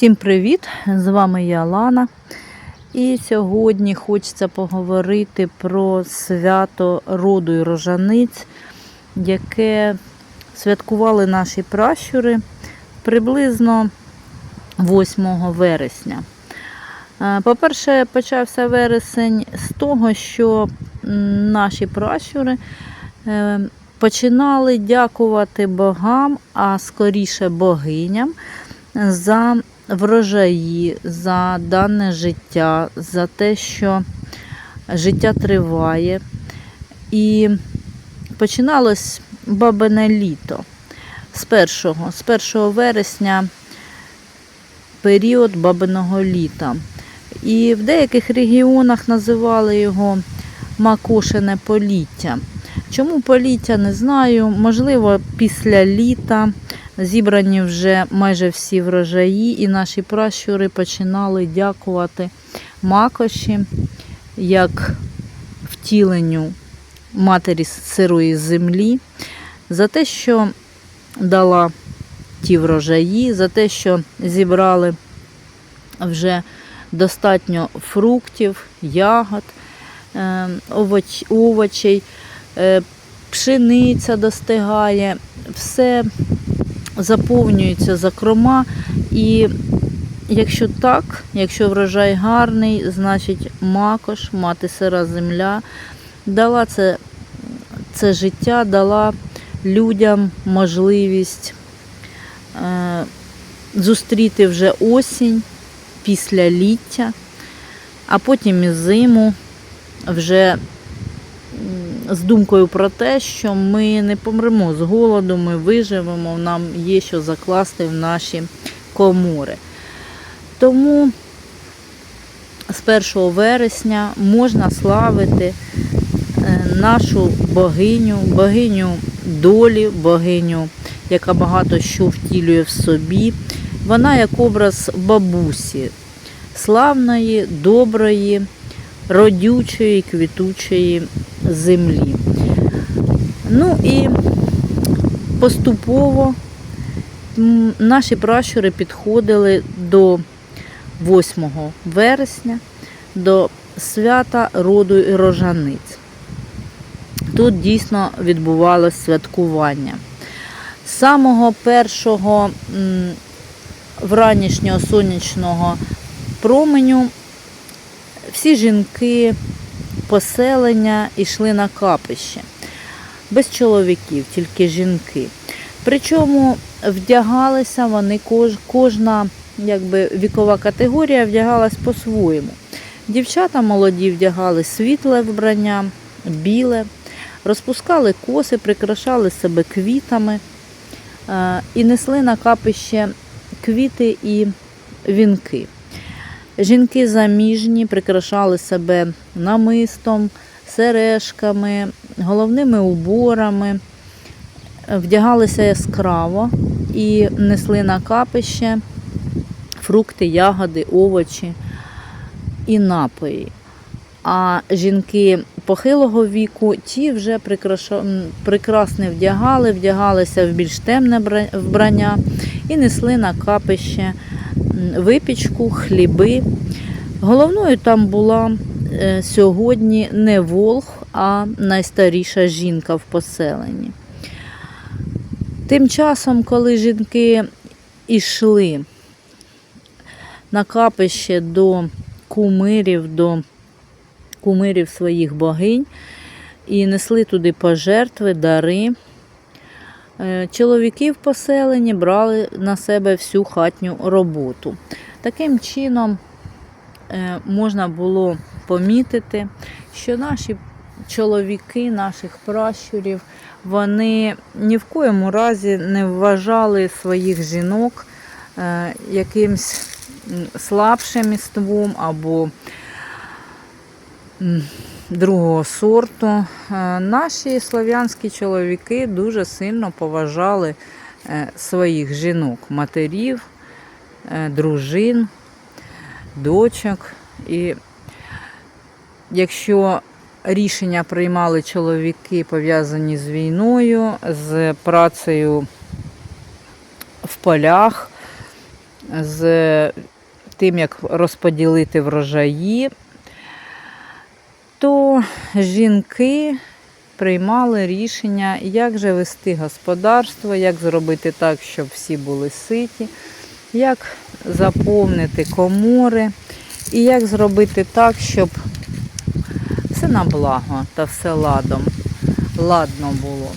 Всім привіт! З вами я Лана. І сьогодні хочеться поговорити про свято роду і рожаниць, яке святкували наші пращури приблизно 8 вересня. Е, По-перше, почався вересень з того, що наші пращури е, починали дякувати богам, а скоріше богиням за врожаї, за дане життя, за те, що життя триває. І починалось бабине літо з 1, з 1 вересня період бабиного літа. І в деяких регіонах називали його Макушине поліття. Чому поліття не знаю. Можливо, після літа зібрані вже майже всі врожаї, і наші пращури починали дякувати макоші як втіленню матері сирої землі за те, що дала ті врожаї, за те, що зібрали вже достатньо фруктів, ягод, е, овоч, овочей, е, пшениця достигає, все заповнюється закрома. І якщо так, якщо врожай гарний, значить макош, мати сира земля, дала це, це життя, дала людям можливість е, зустріти вже осінь після ліття, а потім і зиму вже з думкою про те, що ми не помремо з голоду, ми виживемо, нам є що закласти в наші комори. Тому з 1 вересня можна славити е, нашу богиню, богиню долі, богиню, яка багато що втілює в собі. Вона як образ бабусі, славної, доброї, родючої, квітучої землі. Ну і поступово наші пращури підходили до 8 вересня, до свята роду і рожаниць. Тут дійсно відбувалося святкування. З самого першого вранішнього сонячного променю всі жінки поселення йшли на капище. Без чоловіків, тільки жінки. Причому вдягалися вони, кожна якби, вікова категорія вдягалась по-своєму. Дівчата молоді вдягали світле вбрання, біле, розпускали коси, прикрашали себе квітами е, і несли на капище квіти і вінки. Жінки заміжні прикрашали себе намистом, сережками, головними уборами, вдягалися яскраво і несли на капище фрукти, ягоди, овочі і напої. А жінки похилого віку ті вже прекрасне вдягали, вдягалися в більш темне вбрання і несли на капище випічку, хліби. Головною там була е, сьогодні не волх, а найстаріша жінка в поселенні. Тим часом, коли жінки йшли на капище до кумирів, до кумирів своїх богинь і несли туди пожертви, дари. Е, Чоловіки в поселенні брали на себе всю хатню роботу. Таким чином е, можна було помітити, що наші чоловіки, наших пращурів, вони ні в коєму разі не вважали своїх жінок е, якимсь слабшим іством або другого сорту. Е, Наші слов'янські чоловіки дуже сильно поважали е, своїх жінок, матерів, е, дружин, дочок. І якщо рішення приймали чоловіки, пов'язані з війною, з працею в полях, з тим, як розподілити врожаї, жінки приймали рішення, як же вести господарство, як зробити так, щоб всі були ситі, як заповнити комори, і як зробити так, щоб все на благо та все ладом, ладно було.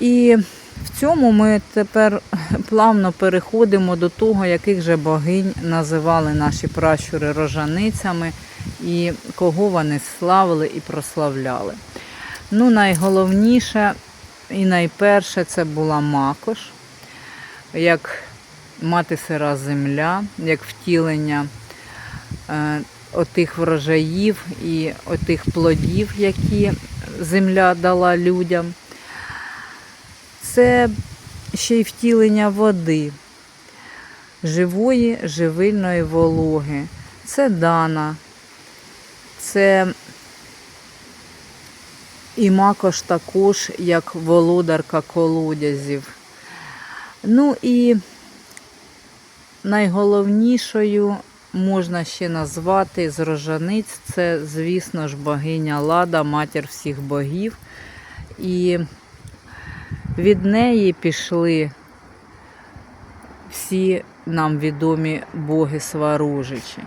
І в цьому ми тепер плавно переходимо до того, яких же богинь називали наші пращури рожаницями і кого вони славили і прославляли. Ну, найголовніше і найперше це була Макош, як мати сира земля, як втілення е, отих врожаїв і отих плодів, які земля дала людям. Це ще й втілення води, живої, живильної вологи. Це дана, це і макош також, як володарка колодязів. Ну і найголовнішою можна ще назвати з рожаниць, це, звісно ж, богиня Лада, матір всіх богів. І від неї пішли всі нам відомі боги сварожичі.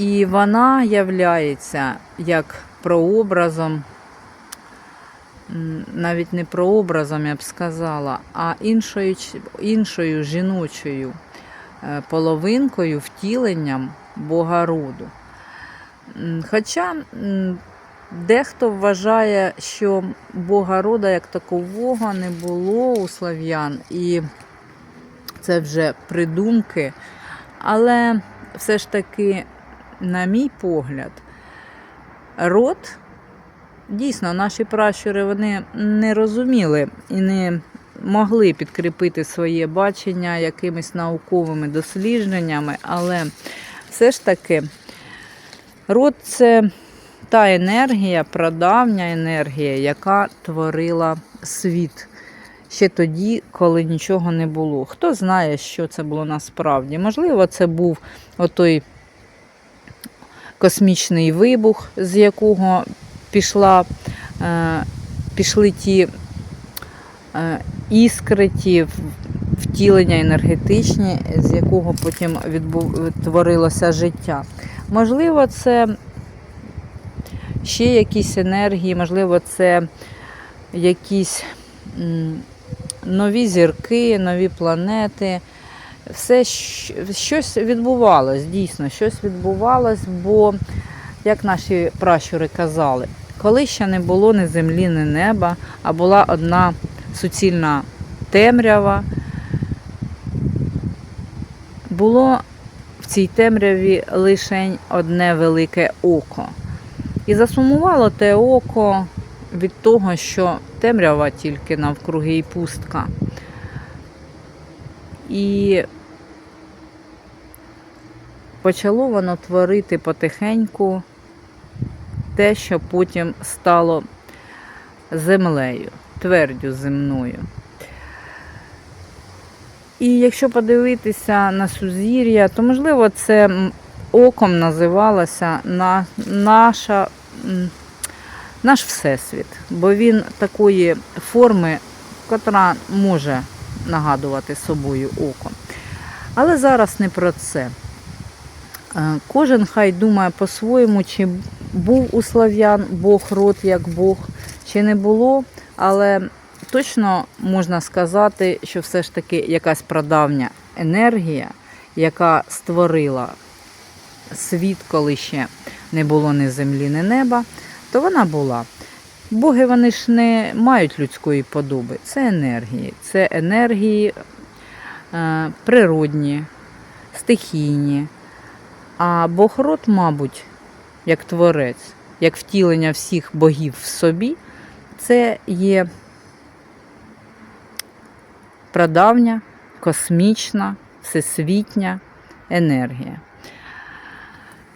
І вона являється як прообразом, навіть не прообразом, я б сказала, а іншою, іншою жіночою е, половинкою, втіленням Бога роду. Хоча дехто вважає, що Бога рода як такового не було у слав'ян, і це вже придумки, але все ж таки, на мій погляд, род, дійсно, наші пращури вони не розуміли і не могли підкріпити своє бачення якимись науковими дослідженнями, але все ж таки род це та енергія, прадавня енергія, яка творила світ. Ще тоді, коли нічого не було. Хто знає, що це було насправді? Можливо, це був отой космічний вибух, з якого пішла, е, пішли ті е, іскри, ті втілення енергетичні, з якого потім відбув, відтворилося життя. Можливо, це ще якісь енергії, можливо, це якісь нові зірки, нові планети. Все щось відбувалось, дійсно, щось відбувалось, бо, як наші пращури казали, коли ще не було ні землі, ні неба, а була одна суцільна темрява, було в цій темряві лише одне велике око. І засумувало те око від того, що темрява тільки навкруги і пустка. І почало воно творити потихеньку те, що потім стало землею, твердю земною. І якщо подивитися на сузір'я, то можливо це оком називалося на, наша, наш всесвіт, бо він такої форми, котра може нагадувати собою око. Але зараз не про це. Е, Кожен хай думає по-своєму, чи був у слав'ян Бог род як Бог, чи не було, але точно можна сказати, що все ж таки якась прадавня енергія, яка створила світ, коли ще не було ні землі, ні неба, то вона була. Боги вони ж не мають людської подоби. Це енергії. Це енергії е, природні, стихійні. А Богрод, мабуть, як творець, як втілення всіх богів в собі, це є прадавня, космічна, всесвітня енергія.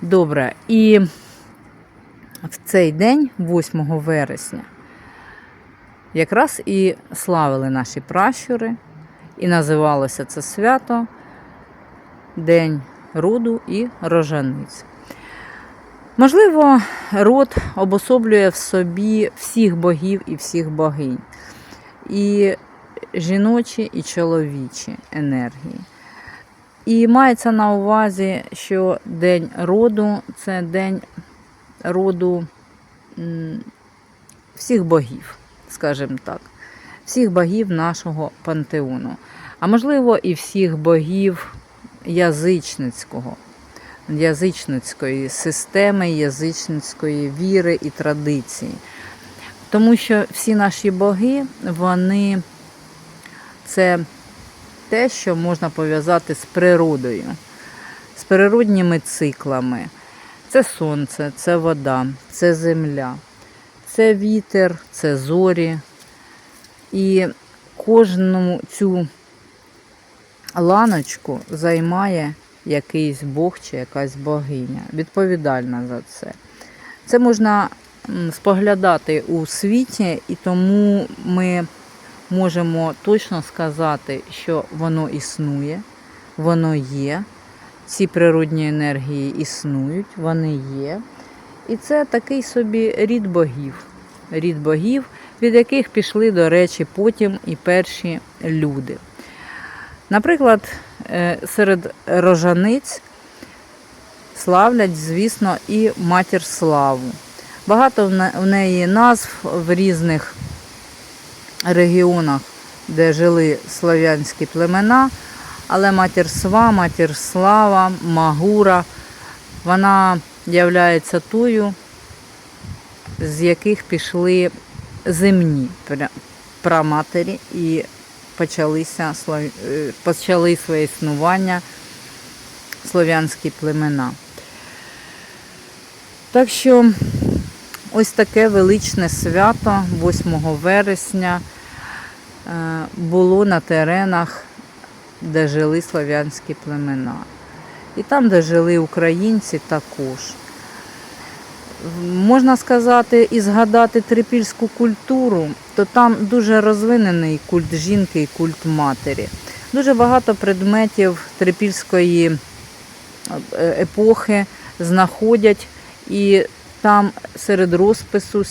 Добре, і в цей день, 8 вересня, якраз і славили наші пращури, І називалося це свято День роду і рожаниць. Можливо, род обособлює в собі всіх богів і всіх богинь, і жіночі, і чоловічі енергії. І мається на увазі, що День роду це день роду всіх богів, скажімо так, всіх богів нашого пантеону. А можливо, і всіх богів язичницького, язичницької системи, язичницької віри і традиції. Тому що всі наші боги, вони це те, що можна пов'язати з природою, з природніми циклами. Це сонце, це вода, це земля, це вітер, це зорі. І кожну цю ланочку займає якийсь Бог чи якась богиня, відповідальна за це. Це можна споглядати у світі, і тому ми можемо точно сказати, що воно існує, воно є. Ці природні енергії існують, вони є. І це такий собі рід богів. Рід богів, від яких пішли, до речі, потім і перші люди. Наприклад, е, серед рожаниць славлять, звісно, і матір славу. Багато в неї назв в різних регіонах, де жили слов'янські племена, але матір Сва, матір Слава, Магура, вона являється тою, з яких пішли земні праматері і почалися, е, почали своє існування слов'янські племена. Так що ось таке величне свято 8 вересня е, було на теренах, де жили слов'янські племена. І там, де жили українці, також. Можна сказати і згадати трипільську культуру, то там дуже розвинений культ жінки і культ матері. Дуже багато предметів трипільської е, епохи знаходять, і там серед розпису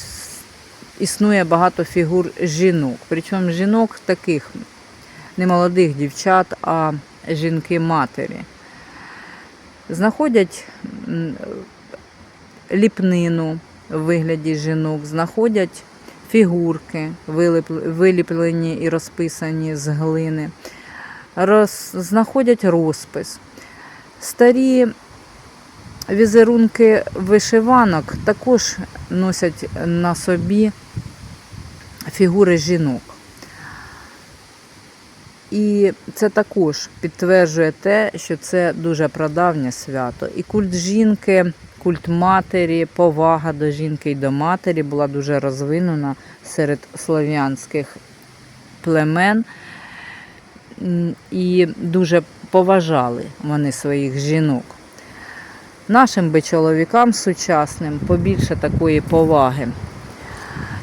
існує багато фігур жінок. Причому жінок таких не молодих дівчат, а жінки-матері. Знаходять ліпнину в вигляді жінок, знаходять фігурки, виліплені і розписані з глини, роз, знаходять розпис. Старі візерунки вишиванок також носять на собі фігури жінок. І це також підтверджує те, що це дуже прадавнє свято. І культ жінки, культ матері, повага до жінки і до матері була дуже розвинена серед слов'янських племен. І дуже поважали вони своїх жінок. Нашим би чоловікам сучасним побільше такої поваги.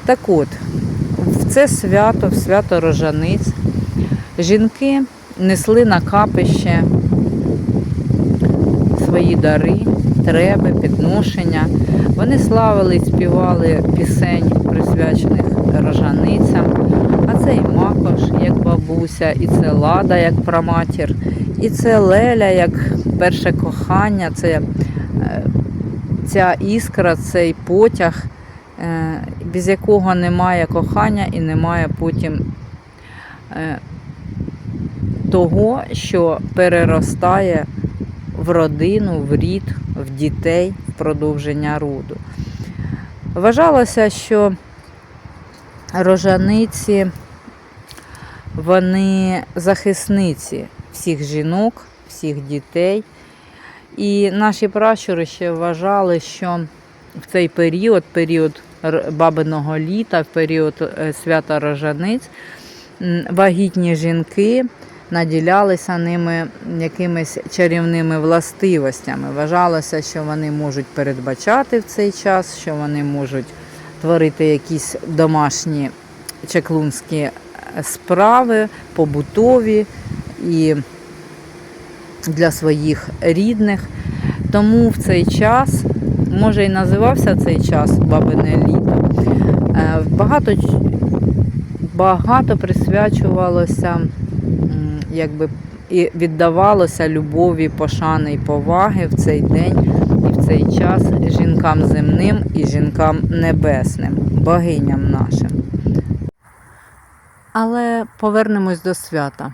Так от, в це свято, в свято рожаниць, жінки несли на капище свої дари, треби, підношення. Вони славили і співали пісень, присвячених рожаницям. А це і Макош, як бабуся, і це Лада, як праматір, і це Леля, як перше кохання, це е, ця іскра, цей потяг, е, без якого немає кохання і немає потім е, того, що переростає в родину, в рід, в дітей, в продовження роду. Вважалося, що рожаниці вони захисниці всіх жінок, всіх дітей. І наші пращури ще вважали, що в цей період, період бабиного літа, період е, свята рожаниць, вагітні жінки наділялися ними якимись чарівними властивостями. Вважалося, що вони можуть передбачати в цей час, що вони можуть творити якісь домашні чаклунські справи побутові і для своїх рідних. Тому в цей час, може і називався цей час Бабине літо, е, багато, багато присвячувалося, якби і віддавалося любові, пошани і поваги в цей день і в цей час жінкам земним і жінкам небесним, богиням нашим. Але повернемось до свята.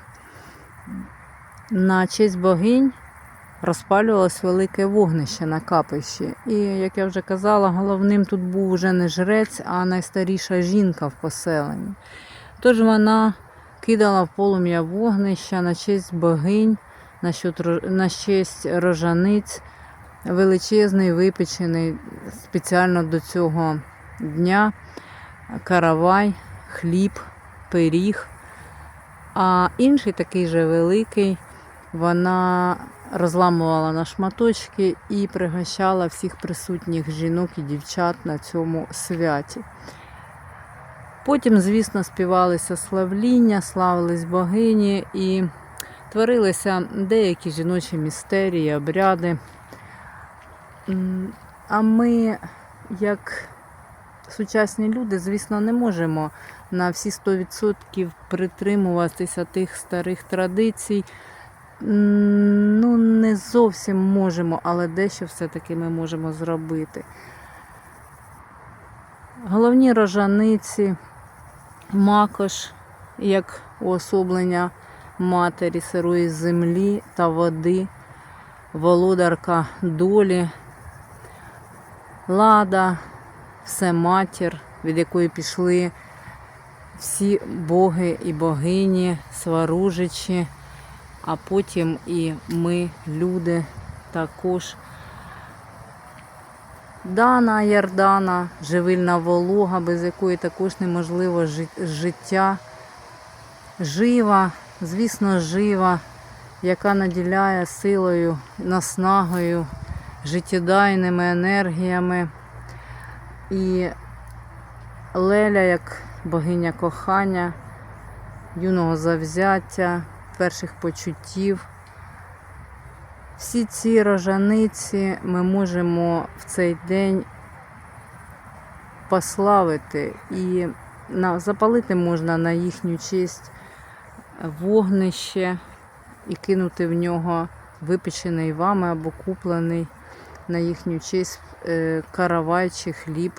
На честь богинь розпалювалось велике вогнище на капищі. І, як я вже казала, головним тут був уже не жрець, а найстаріша жінка в поселенні. Тож вона кидала в полум'я вогнища на честь богинь, на, честь рожаниць, величезний, випечений спеціально до цього дня каравай, хліб, пиріг. А інший такий же великий вона розламувала на шматочки і пригощала всіх присутніх жінок і дівчат на цьому святі. Потім, звісно, співалися славління, славились богині і творилися деякі жіночі містерії, обряди. А ми, як сучасні люди, звісно, не можемо на всі 100% притримуватися тих старих традицій. Ну, не зовсім можемо, але дещо все-таки ми можемо зробити. Головні рожаниці, макош, як уособлення матері сирої землі та води, володарка долі, лада, все матір, від якої пішли всі боги і богині, сваружичі, а потім і ми, люди, також. Дана Ярдана, живильна волога, без якої також неможливо життя. Жива, звісно, жива, яка наділяє силою, наснагою, життєдайними енергіями. І Леля, як богиня кохання, юного завзяття, перших почуттів. Всі ці рожаниці ми можемо в цей день пославити і запалити можна на їхню честь вогнище і кинути в нього випечений вами або куплений на їхню честь е, каравай чи хліб.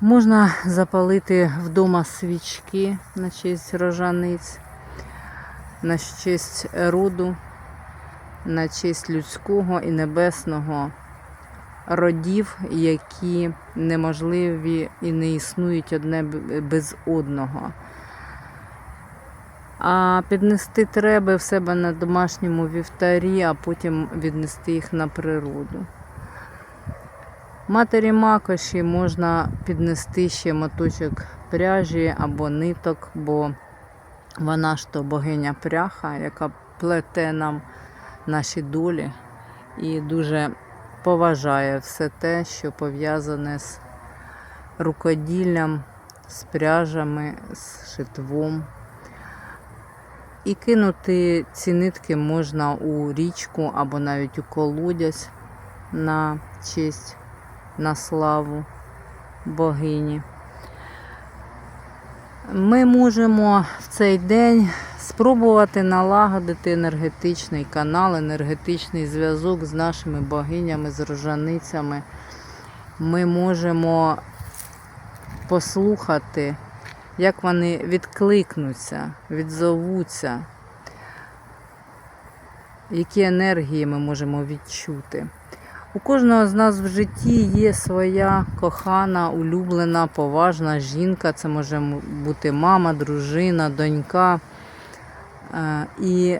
Можна запалити вдома свічки на честь рожаниць, на честь роду, на честь людського і небесного родів, які неможливі і не існують одне без одного. А піднести треба в себе на домашньому вівтарі, а потім віднести їх на природу. Матері макоші можна піднести ще моточок пряжі або ниток, бо вона ж то богиня пряха, яка плете нам наші долі і дуже поважає все те, що пов'язане з рукоділлям, з пряжами, з шитвом. І кинути ці нитки можна у річку або навіть у колодязь на честь, на славу богині. Ми можемо в цей день спробувати налагодити енергетичний канал, енергетичний зв'язок з нашими богинями, з рожаницями. Ми можемо послухати, як вони відкликнуться, відзовуться, які енергії ми можемо відчути. У кожного з нас в житті є своя кохана, улюблена, поважна жінка. Це може бути мама, дружина, донька. Е, І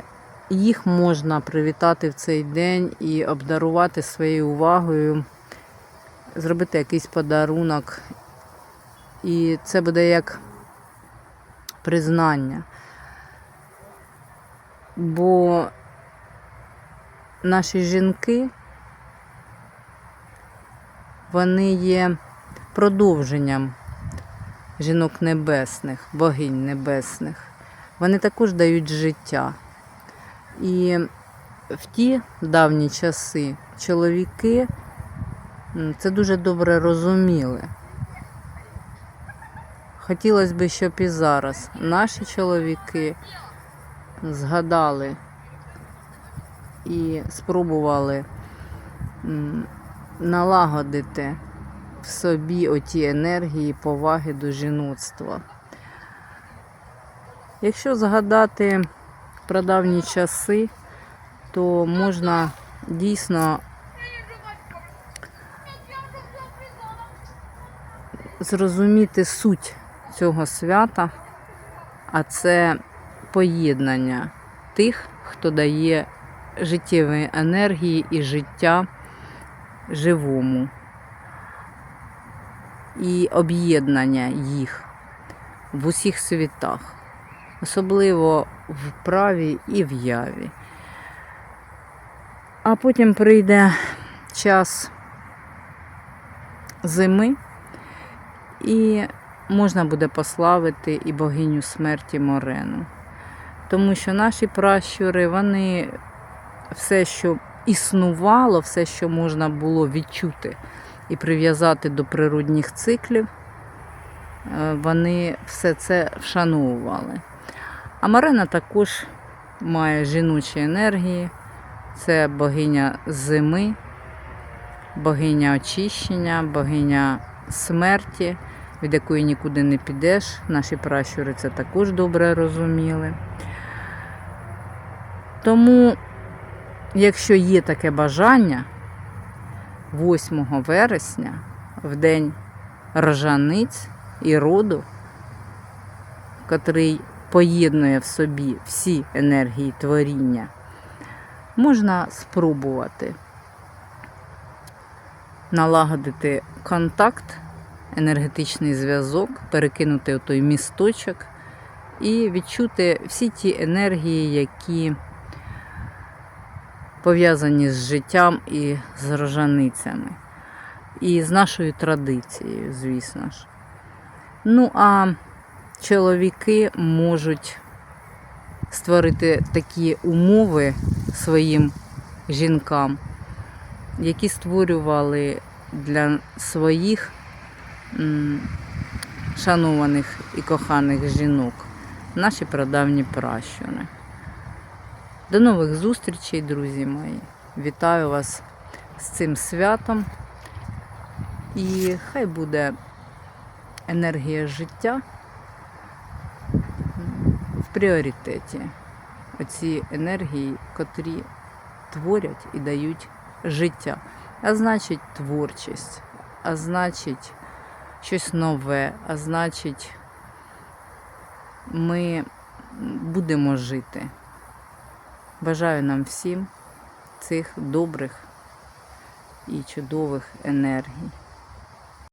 їх можна привітати в цей день і обдарувати своєю увагою, зробити якийсь подарунок. І це буде як признання. Бо наші жінки вони є продовженням жінок небесних, богинь небесних. Вони також дають життя. І в ті давні часи чоловіки це дуже добре розуміли. Хотілося б, щоб і зараз наші чоловіки згадали і спробували налагодити в собі оті енергії поваги до жіноцтва. Якщо згадати про давні часи, то можна дійсно зрозуміти суть цього свята, а це поєднання тих, хто дає життєві енергії і життя живому, і об'єднання їх в усіх світах, особливо в праві і в яві. А потім прийде час зими, і можна буде пославити і богиню смерті Морену. Тому що наші пращури, вони все, що існувало, все, що можна було відчути і прив'язати до природних циклів, е, вони все це вшановували. А Марина також має жіночі енергії, це богиня зими, богиня очищення, богиня смерті, від якої нікуди не підеш. Наші пращури це також добре розуміли. Тому, якщо є таке бажання, 8 вересня, в день рожаниць і роду, котрий поєднує в собі всі енергії творіння, можна спробувати налагодити контакт, енергетичний зв'язок, перекинути той місточок і відчути всі ті енергії, які пов'язані з життям і з рожаницями. І з нашою традицією, звісно ж. Ну, а чоловіки можуть створити такі умови своїм жінкам, які створювали для своїх шанованих і коханих жінок наші прадавні пращури. До нових зустрічей, друзі мої. Вітаю вас з цим святом. І хай буде енергія життя в пріоритеті. Оці енергії, котрі творять і дають життя. А значить, творчість, а значить, щось нове, а значить, ми будемо жити. Бажаю нам всім цих добрих і чудових енергій.